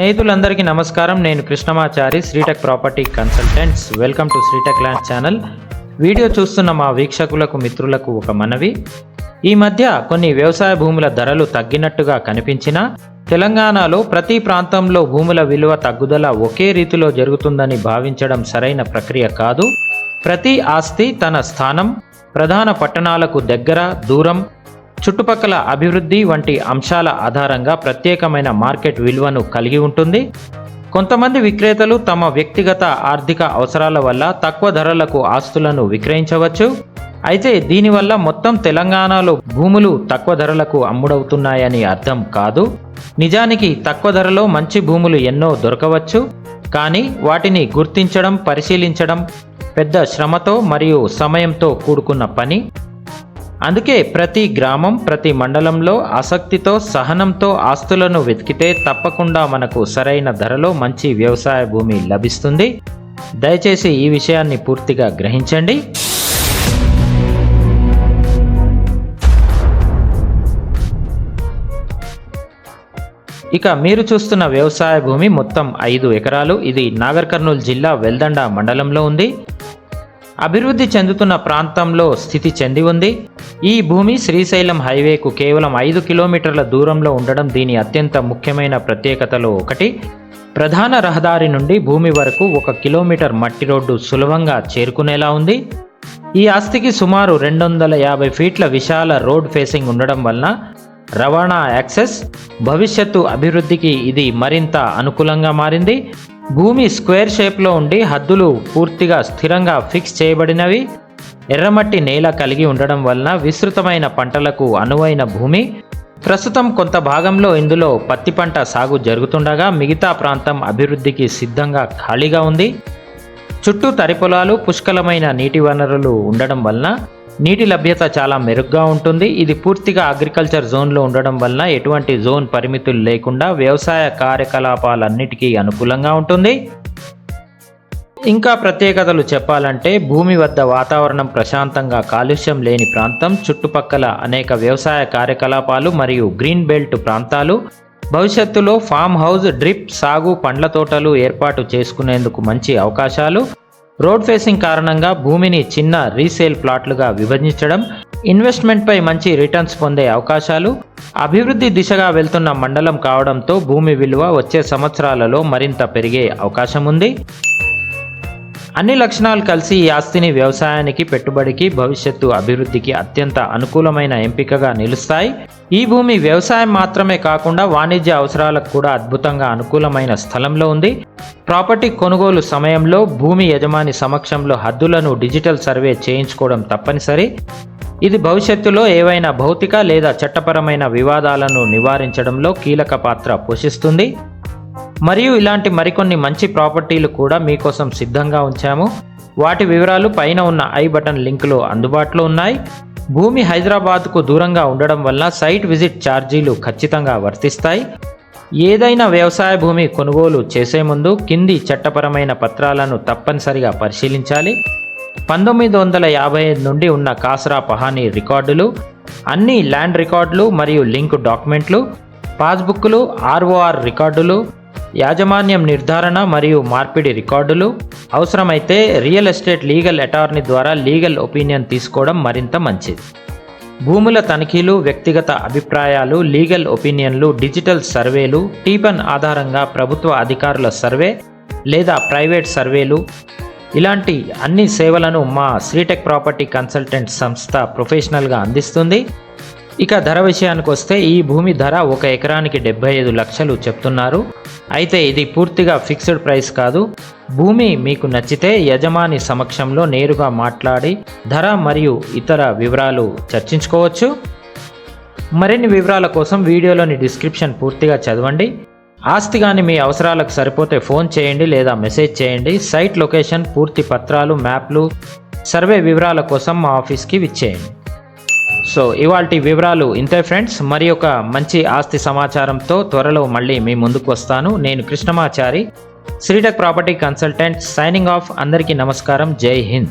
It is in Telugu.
స్నేహితులందరికీ నమస్కారం. నేను Krishnamachari Sritech property consultants. Welcome to Sritech land channel. Video చూస్తున్న మా వీక్షకులకు మిత్రులకు ఒక మనవి. ఈ మధ్య కొన్ని వ్యవసాయ భూముల ధరలు తగ్గినట్టుగా కనిపించినా తెలంగాణలో ప్రతి ప్రాంతంలో భూముల విలువ తగ్గుదల ఒకే రీతిలో జరుగుతుందని భావించడం సరైన ప్రక్రియ కాదు. ప్రతి ఆస్తి తన స్థానం ప్రధాన పట్టణాలకు దగ్గర దూరం చుట్టుపక్కల అభివృద్ధి వంటి అంశాల ఆధారంగా ప్రత్యేకమైన మార్కెట్ విలువను కలిగి ఉంటుంది. కొంతమంది విక్రేతలు తమ వ్యక్తిగత ఆర్థిక అవసరాల వల్ల తక్కువ ధరలకు ఆస్తులను విక్రయించవచ్చు. అయితే దీనివల్ల మొత్తం తెలంగాణలో భూములు తక్కువ ధరలకు అమ్ముడవుతున్నాయని అర్థం కాదు. నిజానికి తక్కువ ధరలో మంచి భూములు ఎన్నో దొరకవచ్చు. కానీ వాటిని గుర్తించడం పరిశీలించడం పెద్ద శ్రమతో మరియు సమయంతో కూడుకున్న పని. అందుకే ప్రతి గ్రామం ప్రతి మండలంలో ఆసక్తితో సహనంతో ఆస్తులను వెతికితే తప్పకుండా మనకు సరైన ధరలో మంచి వ్యవసాయ భూమి లభిస్తుంది. దయచేసి ఈ విషయాన్ని పూర్తిగా గ్రహించండి. ఇక మీరు చూస్తున్న వ్యవసాయ భూమి మొత్తం ఐదు ఎకరాలు. ఇది నాగర్ కర్నూలు జిల్లా వెల్దండ మండలంలో ఉంది. అభివృద్ధి చెందుతున్న ప్రాంతంలో స్థితి చెంది ఉంది. ఈ భూమి శ్రీశైలం హైవేకు కేవలం ఐదు కిలోమీటర్ల దూరంలో ఉండడం దీని అత్యంత ముఖ్యమైన ప్రత్యేకతలో ఒకటి. ప్రధాన రహదారి నుండి భూమి వరకు ఒక కిలోమీటర్ మట్టి రోడ్డు సులభంగా చేరుకునేలా ఉంది. ఈ ఆస్తికి సుమారు రెండు వందల యాభై ఫీట్ల విశాల రోడ్ ఫేసింగ్ ఉండడం వలన రవాణా యాక్సెస్ భవిష్యత్తు అభివృద్ధికి ఇది మరింత అనుకూలంగా మారింది. భూమి స్క్వేర్ షేప్లో ఉండి హద్దులు పూర్తిగా స్థిరంగా ఫిక్స్ చేయబడినవి. ఎర్రమట్టి నేల కలిగి ఉండడం వలన విస్తృతమైన పంటలకు అనువైన భూమి. ప్రస్తుతం కొంత భాగంలో ఇందులో పత్తి పంట సాగు జరుగుతుండగా మిగతా ప్రాంతం అభివృద్ధికి సిద్ధంగా ఖాళీగా ఉంది. చుట్టూ తరిపొలాలు పుష్కలమైన నీటి వనరులు ఉండడం వలన నీటి లభ్యత చాలా మెరుగ్గా ఉంటుంది. ఇది పూర్తిగా అగ్రికల్చర్ జోన్లో ఉండడం వలన ఎటువంటి జోన్ పరిమితులు లేకుండా వ్యవసాయ కార్యకలాపాలన్నిటికీ అనుకూలంగా ఉంటుంది. ఇంకా ప్రత్యేకతలు చెప్పాలంటే భూమి వద్ద వాతావరణం ప్రశాంతంగా కాలుష్యం లేని ప్రాంతం చుట్టుపక్కల అనేక వ్యవసాయ కార్యకలాపాలు మరియు గ్రీన్ బెల్ట్ ప్రాంతాలు. భవిష్యత్తులో ఫామ్ హౌస్ డ్రిప్ సాగు పండ్ల తోటలు ఏర్పాటు చేసుకునేందుకు మంచి అవకాశాలు. రోడ్ ఫేసింగ్ కారణంగా భూమిని చిన్న రీసేల్ ప్లాట్లుగా విభజించడం ఇన్వెస్ట్మెంట్పై మంచి రిటర్న్స్ పొందే అవకాశాలు అభివృద్ధి దిశగా వెళ్తున్న మండలం కావడంతో భూమి విలువ వచ్చే సంవత్సరాలలో మరింత పెరిగే అవకాశం ఉంది అన్ని లక్షణాలు కలిసి ఈ ఆస్తిని వ్యవసాయానికి పెట్టుబడికి భవిష్యత్తు అభివృద్ధికి అత్యంత అనుకూలమైన ఎంపికగా నిలుస్తాయి. ఈ భూమి వ్యవసాయం మాత్రమే కాకుండా వాణిజ్య అవసరాలకు కూడా అద్భుతంగా అనుకూలమైన స్థలంలో ఉంది. ప్రాపర్టీ కొనుగోలు సమయంలో భూమి యజమాని సమక్షంలో హద్దులను డిజిటల్ సర్వే చేయించుకోవడం తప్పనిసరి. ఇది భవిష్యత్తులో ఏవైనా భౌతిక లేదా చట్టపరమైన వివాదాలను నివారించడంలో కీలక పాత్ర పోషిస్తుంది. మరియు ఇలాంటి మరికొన్ని మంచి ప్రాపర్టీలు కూడా మీకోసం సిద్ధంగా ఉంచాము. వాటి వివరాలు పైన ఉన్న ఐ బటన్ లింకులో అందుబాటులో ఉన్నాయి. భూమి హైదరాబాద్కు దూరంగా ఉండడం వల్ల సైట్ విజిట్ ఛార్జీలు ఖచ్చితంగా వర్తిస్తాయి. ఏదైనా వ్యవసాయ భూమి కొనుగోలు చేసే ముందు కింది చట్టపరమైన పత్రాలను తప్పనిసరిగా పరిశీలించాలి. పంతొమ్మిది వందల యాభై ఐదు నుండి ఉన్న కాసరా పహానీ రికార్డులు అన్ని ల్యాండ్ రికార్డులు మరియు లింక్ డాక్యుమెంట్లు పాస్బుక్లు ఆర్ఓఆర్ రికార్డులు యాజమాన్యం నిర్ధారణ మరియు మార్పిడి రికార్డులు. అవసరమైతే రియల్ ఎస్టేట్ లీగల్ అటార్నీ ద్వారా లీగల్ ఒపీనియన్ తీసుకోవడం మరింత మంచిది. భూముల తనిఖీలు వ్యక్తిగత అభిప్రాయాలు లీగల్ ఒపీనియన్లు డిజిటల్ సర్వేలు టీపన్ ఆధారంగా ప్రభుత్వ అధికారుల సర్వే లేదా ప్రైవేట్ సర్వేలు. ఇలాంటి అన్ని సేవలను మా శ్రీటెక్ ప్రాపర్టీ కన్సల్టెంట్ సంస్థ ప్రొఫెషనల్గా అందిస్తుంది. ఇక ధర విషయానికి వస్తే ఈ భూమి ధర ఒక ఎకరానికి డెబ్బై ఐదు లక్షలు చెప్తున్నారు. అయితే ఇది పూర్తిగా ఫిక్స్డ్ ప్రైస్ కాదు. భూమి మీకు నచ్చితే యజమాని సమక్షంలో నేరుగా మాట్లాడి ధర మరియు ఇతర వివరాలు చర్చించుకోవచ్చు. మరిన్ని వివరాల కోసం వీడియోలోని డిస్క్రిప్షన్ పూర్తిగా చదవండి. ఆస్తి కానీ మీ అవసరాలకు సరిపోతే ఫోన్ చేయండి లేదా మెసేజ్ చేయండి. సైట్ లొకేషన్ పూర్తి పత్రాలు మ్యాప్లు సర్వే వివరాల కోసం మా ఆఫీస్కి విచ్చేయండి. సో ఇవాల్టి వివరాలు ఇంతే ఫ్రెండ్స్. మరి ఒక మంచి ఆస్తి సమాచారంతో త్వరలో మళ్ళీ మీ ముందుకు వస్తాను. నేను Krishnamachari Sritech property consultant signing off అందరికీ నమస్కారం. జై హింద్.